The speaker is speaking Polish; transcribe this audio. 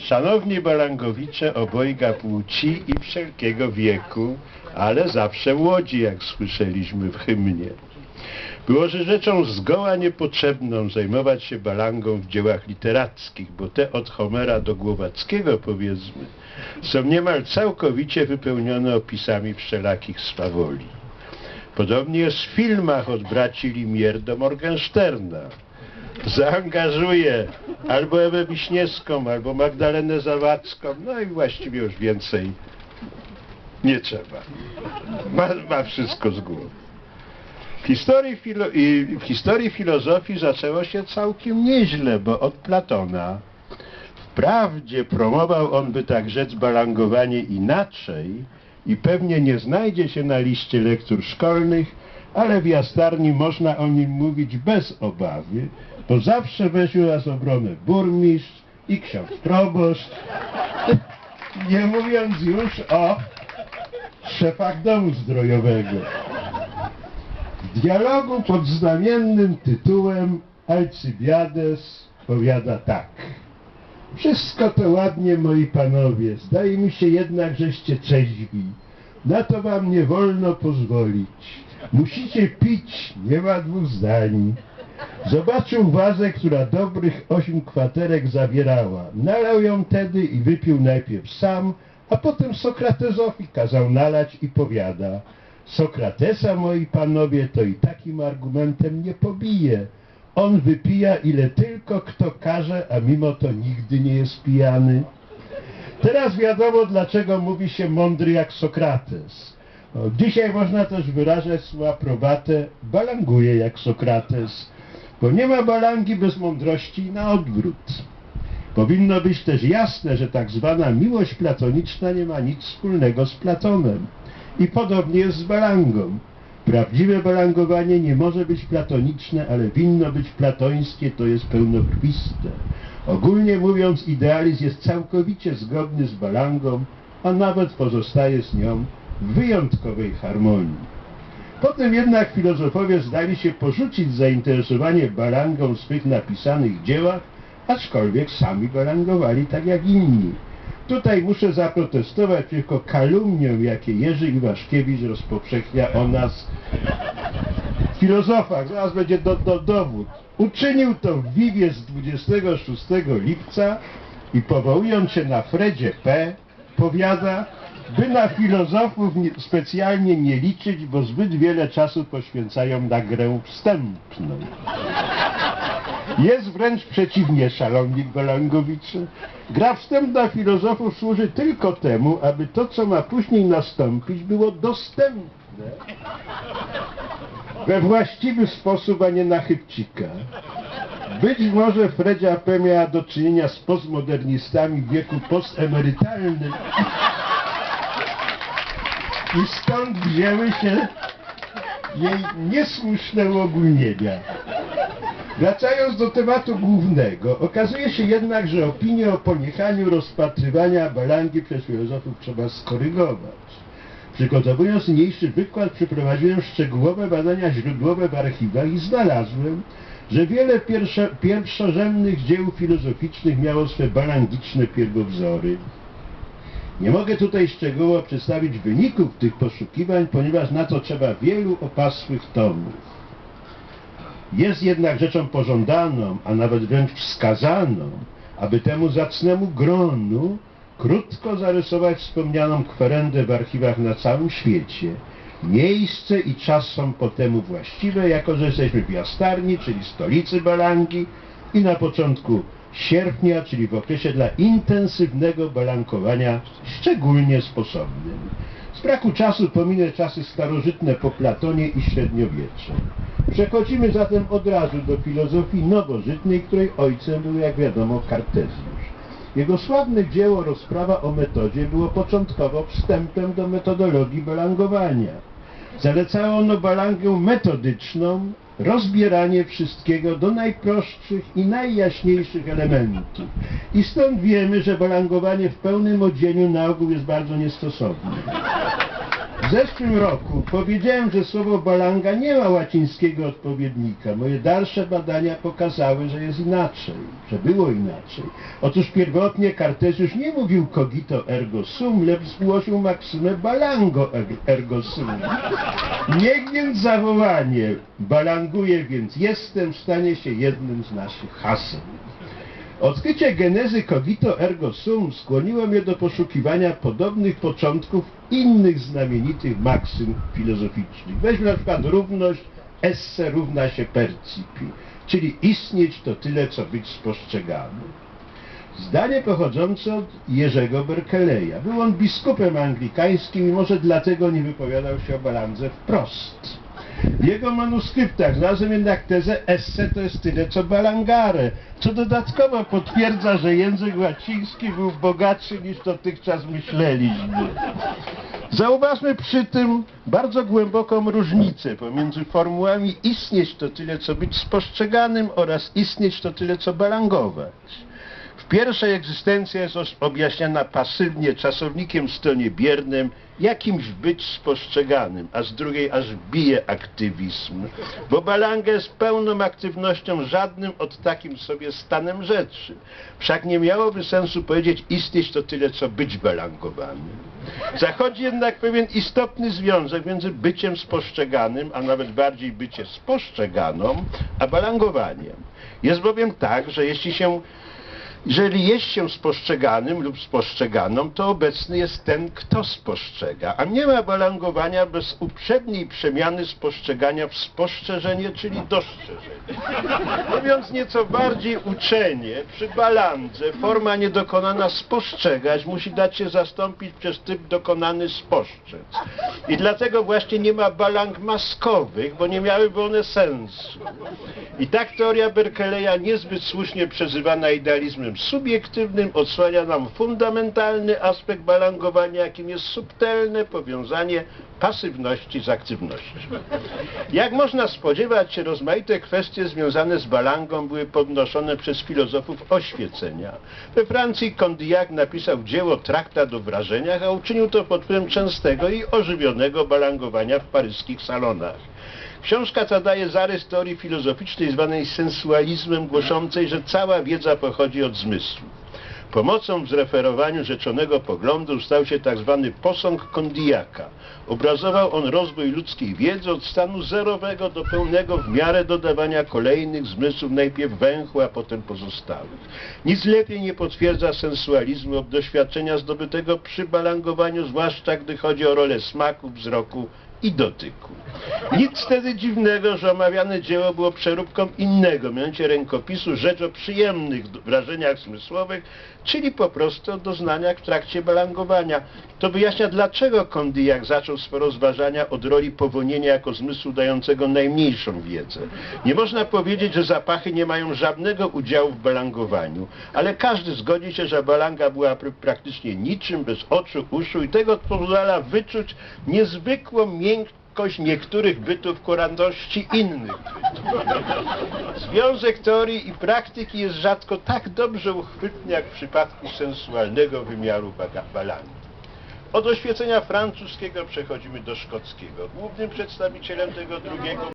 Szanowni balangowicze obojga płci i wszelkiego wieku, ale zawsze łodzi, jak słyszeliśmy w hymnie. Byłoże rzeczą zgoła niepotrzebną zajmować się balangą w dziełach literackich, bo te od Homera do Głowackiego, powiedzmy, są niemal całkowicie wypełnione opisami wszelakich swawoli. Podobnie jest w filmach od braci Limier do Morgensterna. Zaangażuje albo Ewę Wiśniewską, albo Magdalenę Zawadzką, no i właściwie już więcej nie trzeba. Ma, ma wszystko z głowy. W historii, filo, w historii filozofii zaczęło się całkiem nieźle, bo od Platona wprawdzie promował on, by tak rzec, balangowanie inaczej i pewnie nie znajdzie się na liście lektur szkolnych, ale w jastarni można o nim mówić bez obawy, bo zawsze weźmie nas obronę burmistrz i ksiądz proboszcz, nie mówiąc już o szefach domu zdrojowego. W dialogu pod znamiennym tytułem Alcybiades powiada tak. Wszystko to ładnie, moi panowie, zdaje mi się jednak, żeście trzeźwi. Na to wam nie wolno pozwolić. Musicie pić, nie ma dwóch zdań. Zobaczył wazę, która dobrych osiem kwaterek zawierała. Nalał ją tedy i wypił najpierw sam, a potem Sokratesowi kazał nalać i powiada. Sokratesa, moi panowie, to i takim argumentem nie pobije. On wypija ile tylko kto każe, a mimo to nigdy nie jest pijany. Teraz wiadomo, dlaczego mówi się mądry jak Sokrates. No, dzisiaj można też wyrażać słowa probatę, balanguje jak Sokrates, bo nie ma balangi bez mądrości i na odwrót. Powinno być też jasne, że tak zwana miłość platoniczna nie ma nic wspólnego z Platonem. I podobnie jest z balangą. Prawdziwe balangowanie nie może być platoniczne, ale winno być platońskie, to jest pełnokrwiste. Ogólnie mówiąc, idealizm jest całkowicie zgodny z balangą, a nawet pozostaje z nią w wyjątkowej harmonii. Potem jednak filozofowie zdali się porzucić zainteresowanie balangą w swych napisanych dziełach, aczkolwiek sami balangowali tak jak inni. Tutaj muszę zaprotestować przeciwko kalumniom, jakie Jerzy Iwaszkiewicz rozpowszechnia o nas filozofach. Zaraz będzie do, do, dowód. Uczynił to w Wiwie z 26 lipca i powołując się na Fredzie P. powiada, by na filozofów nie, specjalnie nie liczyć, bo zbyt wiele czasu poświęcają na grę wstępną. Jest wręcz przeciwnie, szalowni Golangowicze. Gra wstępna filozofów służy tylko temu, aby to, co ma później nastąpić, było dostępne we właściwy sposób, a nie na chybcika. Być może Fredzia P. miała do czynienia z postmodernistami wieku postemerytalnym i stąd wzięły się jej niesłuszne uogólnienia. Wracając do tematu głównego, okazuje się jednak, że opinię o poniechaniu rozpatrywania balangi przez filozofów trzeba skorygować. Przygotowując niniejszy wykład, przeprowadziłem szczegółowe badania źródłowe w archiwach i znalazłem, że wiele pierwszo, pierwszorzędnych dzieł filozoficznych miało swe balangiczne pierwowzory. Nie mogę tutaj szczegółowo przedstawić wyników tych poszukiwań, ponieważ na to trzeba wielu opasłych tomów. Jest jednak rzeczą pożądaną, a nawet wręcz wskazaną, aby temu zacnemu gronu krótko zarysować wspomnianą kwerendę w archiwach na całym świecie. Miejsce i czas są po temu właściwe, jako że jesteśmy w Jastarni, czyli stolicy Balangi i na początku sierpnia, czyli w okresie dla intensywnego balankowania szczególnie sposobnym. Z braku czasu pominę czasy starożytne po Platonie i średniowiecze. Przechodzimy zatem od razu do filozofii nowożytnej, której ojcem był, jak wiadomo, Kartezjusz. Jego sławne dzieło Rozprawa o metodzie było początkowo wstępem do metodologii balangowania. Zalecało ono balangę metodyczną, rozbieranie wszystkiego do najprostszych i najjaśniejszych elementów. I stąd wiemy, że balangowanie w pełnym odzieniu na ogół jest bardzo niestosowne. W zeszłym roku powiedziałem, że słowo balanga nie ma łacińskiego odpowiednika. Moje dalsze badania pokazały, że jest inaczej, że było inaczej. Otóż pierwotnie Kartezjusz nie mówił cogito ergo sum, lecz zgłosił maksymę balango ergo sum. Niech więc zawołanie balanguję więc jestem stanie się jednym z naszych haseł. Odkrycie genezy cogito ergo sum skłoniło mnie do poszukiwania podobnych początków innych znamienitych maksym filozoficznych. Weźmy na przykład równość esse równa się percipi, czyli istnieć to tyle, co być spostrzeganym. Zdanie pochodzące od Jerzego Berkeleya. Był on biskupem anglikańskim i może dlatego nie wypowiadał się o balandze wprost. W jego manuskryptach znalazłem jednak tezę esse to jest tyle co balangare, co dodatkowo potwierdza, że język łaciński był bogatszy niż dotychczas myśleliśmy. Zauważmy przy tym bardzo głęboką różnicę pomiędzy formułami istnieć to tyle co być spostrzeganym oraz istnieć to tyle co balangować. W pierwszej egzystencja jest objaśniana pasywnie czasownikiem w stronie biernym, jakimś być spostrzeganym, a z drugiej aż bije aktywizm. Bo balanga jest pełną aktywnością, żadnym od takim sobie stanem rzeczy. Wszak nie miałoby sensu powiedzieć istnieć to tyle, co być balangowanym. Zachodzi jednak pewien istotny związek między byciem spostrzeganym, a nawet bardziej bycie spostrzeganą, a balangowaniem. Jest bowiem tak, że jeśli się jeżeli jest się spostrzeganym lub spostrzeganą, to obecny jest ten, kto spostrzega, a nie ma balangowania bez uprzedniej przemiany spostrzegania w spostrzeżenie, czyli dostrzeżenie. Mówiąc nieco bardziej uczenie, przy balandze forma niedokonana spostrzegać musi dać się zastąpić przez typ dokonany spostrzec. I dlatego właśnie nie ma balang maskowych, bo nie miałyby one sensu. I tak teoria Berkeleya, niezbyt słusznie przezywana idealizmem subiektywnym, odsłania nam fundamentalny aspekt balangowania, jakim jest subtelne powiązanie pasywności z aktywnością. Jak można spodziewać się, rozmaite kwestie związane z balangą były podnoszone przez filozofów oświecenia. We Francji Condillac napisał dzieło Traktat o wrażeniach, a uczynił to pod wpływem częstego i ożywionego balangowania w paryskich salonach. Książka ta daje zarys teorii filozoficznej zwanej sensualizmem, głoszącej, że cała wiedza pochodzi od zmysłu. Pomocą w zreferowaniu rzeczonego poglądu stał się tak zwany posąg Kondiaka. Obrazował on rozwój ludzkiej wiedzy od stanu zerowego do pełnego w miarę dodawania kolejnych zmysłów, najpierw węchu, a potem pozostałych. Nic lepiej nie potwierdza sensualizmu od doświadczenia zdobytego przy balangowaniu, zwłaszcza gdy chodzi o rolę smaku, wzroku i dotyku. Nic wtedy dziwnego, że omawiane dzieło było przeróbką innego, mianowicie rękopisu rzecz o przyjemnych wrażeniach zmysłowych, czyli po prostu o doznaniach w trakcie balangowania. To wyjaśnia, dlaczego Kondillac zaczął swoje rozważania od roli powonienia jako zmysłu dającego najmniejszą wiedzę. Nie można powiedzieć, że zapachy nie mają żadnego udziału w balangowaniu, ale każdy zgodzi się, że balanga była pr- praktycznie niczym, bez oczu, uszu i tego pozwala wyczuć niezwykłą miękkość niektórych bytów ku radości innych bytów. Związek teorii i praktyki jest rzadko tak dobrze uchwytny jak w przypadku sensualnego wymiaru balangi. Od oświecenia francuskiego przechodzimy do szkockiego. Głównym przedstawicielem tego drugiego